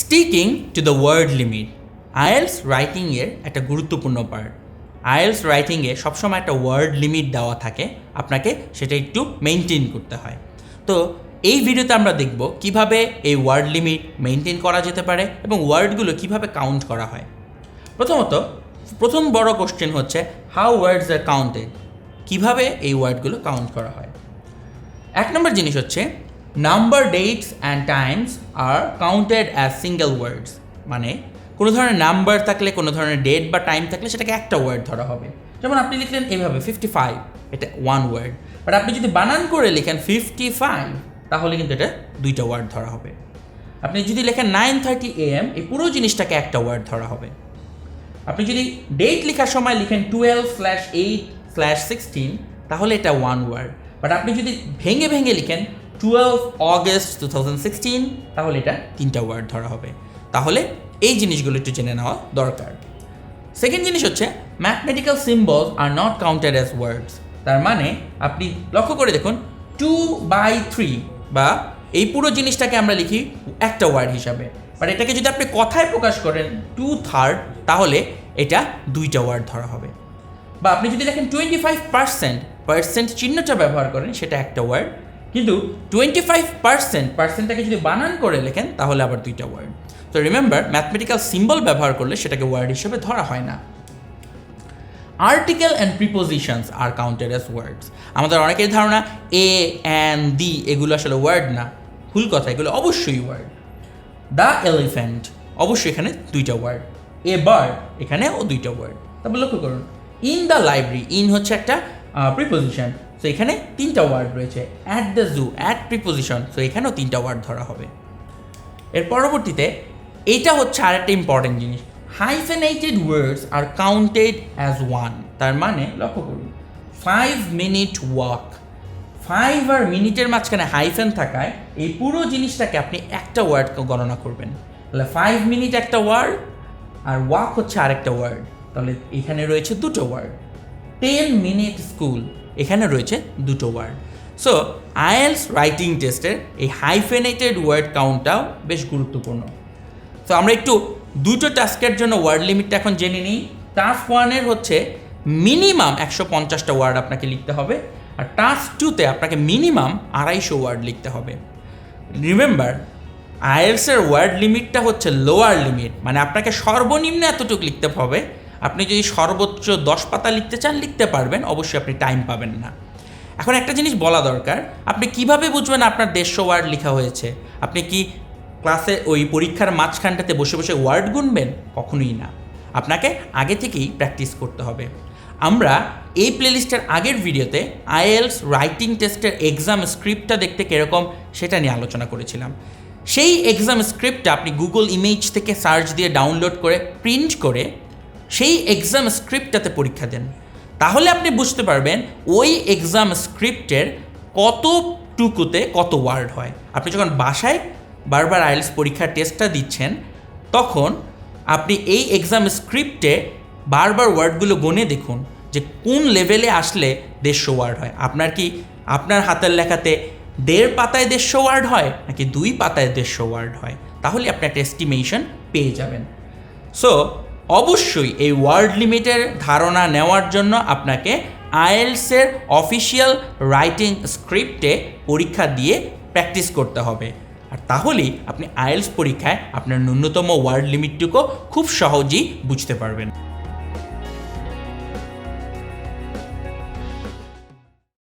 Sticking to the word limit IELTS রাইটিংয়ের একটা গুরুত্বপূর্ণ part IELTS রাইটিংয়ে সবসময় একটা ওয়ার্ড লিমিট দেওয়া থাকে, আপনাকে সেটা একটু মেনটেন করতে হয়। তো এই ভিডিওতে আমরা দেখব কীভাবে এই ওয়ার্ড লিমিট মেনটেন করা যেতে পারে এবং ওয়ার্ডগুলো কীভাবে কাউন্ট করা হয়। প্রথমত, প্রথম বড় কোশ্চেন হচ্ছে হাউ ওয়ার্ডস আর কাউন্টেড কীভাবে এই ওয়ার্ডগুলো কাউন্ট করা হয়? এক নম্বর জিনিস হচ্ছে number dates and times are counted as single words মানে কোনো ধরনের নাম্বার থাকলে, কোনো ধরনের ডেট বা টাইম থাকলে সেটাকে একটা ওয়ার্ড ধরা হবে। যেমন আপনি লিখলেন এইভাবে ফিফটি ফাইভ এটা ওয়ান ওয়ার্ড বাট আপনি যদি বানান করে লিখেন ফিফটি ফাইভ তাহলে কিন্তু এটা দুইটা ওয়ার্ড ধরা হবে। আপনি যদি লেখেন নাইন থার্টি এএম এই পুরো জিনিসটাকে একটা ওয়ার্ড ধরা হবে। আপনি যদি ডেট লেখার সময় লিখেন twelve slash eight slash sixteen তাহলে এটা ওয়ান ওয়ার্ড বাট আপনি যদি ভেঙে ভেঙে লিখেন twelve August two thousand sixteen তাহলে এটা তিনটা ওয়ার্ড ধরা হবে। তাহলে এই জিনিসগুলো একটু জেনে নেওয়া দরকার। সেকেন্ড জিনিস হচ্ছে mathematical symbols are not counted as words তার মানে আপনি লক্ষ্য করে দেখুন টু বাই থ্রি বা এই পুরো জিনিসটাকে আমরা লিখি একটা ওয়ার্ড হিসাবে। বাট এটাকে যদি আপনি কথায় প্রকাশ করেন টু থার্ড তাহলে এটা দুইটা ওয়ার্ড ধরা হবে। বা আপনি যদি দেখেন টোয়েন্টি ফাইভ পার্সেন্ট পার্সেন্ট চিহ্নটা ব্যবহার করেন, সেটা একটা ওয়ার্ড কিন্তু টোয়েন্টি ফাইভ পার্সেন্ট পার্সেন্টটাকে যদি বানান করে লেখেন, তাহলে আবার দুইটা ওয়ার্ড তো রিমেম্বার ম্যাথমেটিক্যাল সিম্বল ব্যবহার করলে সেটাকে ওয়ার্ড হিসেবে ধরা হয় না। Article and prepositions are counted as words আমাদের অনেকের ধারণা এ অ্যান দি এগুলো আসলে ওয়ার্ড না। ভুল কথা, এগুলো অবশ্যই ওয়ার্ড দ্য এলিফ্যান্ট অবশ্যই এখানে দুইটা ওয়ার্ড এ বার্ড এখানেও দুইটা ওয়ার্ড তারপর লক্ষ্য করুন। ইন দ্য লাইব্রেরি ইন হচ্ছে একটা প্রিপোজিশন সো এখানে তিনটা ওয়ার্ড রয়েছে। At the zoo at preposition so এখানেও তিনটা ওয়ার্ড ধরা হবে। এর পরবর্তীতে এইটা হচ্ছে আরেকটা ইম্পর্টেন্ট জিনিস। Hyphenated words are counted as one তার মানে লক্ষ্য করুন ফাইভ মিনিট ওয়াক ফাইভ আর মিনিটের মাঝখানে হাইফেন থাকায়, এই পুরো জিনিসটাকে আপনি একটা ওয়ার্ড গণনা করবেন। তাহলে ফাইভ মিনিট একটা ওয়ার্ড আর ওয়াক হচ্ছে আরেকটা ওয়ার্ড তাহলে এখানে রয়েছে দুটো ওয়ার্ড টেন মিনিট স্কুল এখানে রয়েছে দুটো ওয়ার্ড সো আইএলস রাইটিং টেস্টের এই হাইফেনেটেড ওয়ার্ড কাউন্টটাও বেশ গুরুত্বপূর্ণ। তো আমরা একটু দুটো টাস্কের জন্য ওয়ার্ড লিমিটটা এখন জেনে নিই। টাস্ক ওয়ানের হচ্ছে মিনিমাম একশো পঞ্চাশটা ওয়ার্ড আপনাকে লিখতে হবে আর টাস্ক টুতে আপনাকে মিনিমাম আড়াইশো ওয়ার্ড লিখতে হবে। রিমেম্বার আইএলসের ওয়ার্ড লিমিটটা হচ্ছে লোয়ার লিমিট মানে আপনাকে সর্বনিম্ন এতটুকু লিখতে হবে আপনি যদি সর্বোচ্চ দশ পাতা লিখতে চান, লিখতে পারবেন। অবশ্যই আপনি টাইম পাবেন না। এখন একটা জিনিস বলা দরকার। আপনি কীভাবে বুঝবেন আপনার দেড়শো ওয়ার্ড লেখা হয়েছে? আপনি কি ক্লাসে ওই পরীক্ষার মাঝখানটাতে বসে বসে ওয়ার্ড গুনবেন? কখনোই না। আপনাকে আগে থেকেই প্র্যাকটিস করতে হবে। আমরা এই প্লেলিস্টের আগের ভিডিওতে আইএলস রাইটিং টেস্টের এক্সাম স্ক্রিপ্টটা দেখতে কীরকম সেটা নিয়ে আলোচনা করেছিলাম। সেই এক্সাম স্ক্রিপ্টটা আপনি গুগল ইমেজ থেকে সার্চ দিয়ে ডাউনলোড করে প্রিন্ট করে সেই এক্সাম স্ক্রিপ্টটাতে পরীক্ষা দেন। তাহলে আপনি বুঝতে পারবেন ওই এক্সাম স্ক্রিপ্টের কতটুকুতে কত ওয়ার্ড হয়। আপনি যখন বাসায় বারবার আইএলস পরীক্ষার টেস্টটা দিচ্ছেন, তখন আপনি এই এক্সাম স্ক্রিপ্টে বারবার ওয়ার্ডগুলো গনে দেখুন যে কোন লেভেলে আসলে দেড়শো ওয়ার্ড হয়। আপনার কি আপনার হাতের লেখাতে দেড় পাতায় দেড়শো ওয়ার্ড হয়, নাকি দুই পাতায় দেড়শো ওয়ার্ড হয়? তাহলে আপনি একটা এস্টিমেশন পেয়ে যাবেন। সো অবশ্যই এই ওয়ার্ড লিমিটের ধারণা নেওয়ার জন্য আপনাকে আইএলসের অফিসিয়াল রাইটিং স্ক্রিপ্টে পরীক্ষা দিয়ে প্র্যাকটিস করতে হবে। আর তাহলেই আপনি আইএলস পরীক্ষায় আপনার ন্যূনতম ওয়ার্ড লিমিটটুকু খুব সহজেই বুঝতে পারবেন।